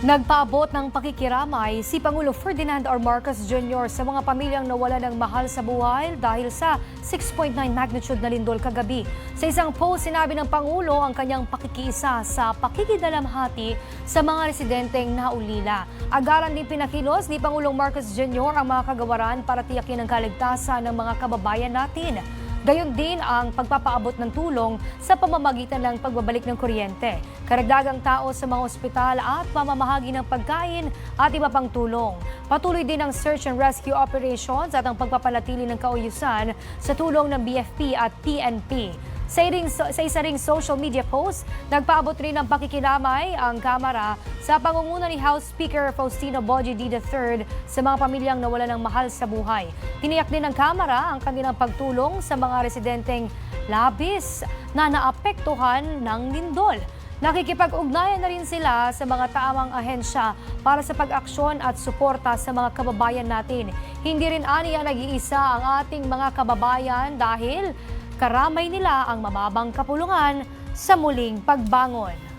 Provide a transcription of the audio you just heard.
Nagpaabot ng pakikiramay si Pangulo Ferdinand R. Marcos Jr. sa mga pamilyang nawala ng mahal sa buhay dahil sa 6.9 magnitude na lindol kagabi. Sa isang post, sinabi ng Pangulo ang kanyang pakikiisa sa pakikidalamhati sa mga residenteng naulila. Agaran din pinakilos ni Pangulong Marcos Jr. ang mga kagawaran para tiyakin ang kaligtasan ng mga kababayan natin. Gayon din ang pagpapaabot ng tulong sa pamamagitan ng pagbabalik ng kuryente, karagdagang tao sa mga ospital at pamamahagi ng pagkain at iba pang tulong. Patuloy din ang search and rescue operations at ang pagpapanatili ng kauyusan sa tulong ng BFP at PNP. Sa, iring, sa isa ring social media post, nagpaabot rin ng pakikilamay ang Kamara sa pangunguna ni House Speaker Faustino Boji D. III sa mga pamilyang nawala ng mahal sa buhay. Tiniyak din ng Kamara ang kanilang pagtulong sa mga residenteng labis na naapektuhan ng lindol. Nakikipag-ugnayan na rin sila sa mga taamang ahensya para sa pag-aksyon at suporta sa mga kababayan natin. Hindi rin aniya nag-iisa ang ating mga kababayan dahil karamay nila ang mababang kapulungan sa muling pagbangon.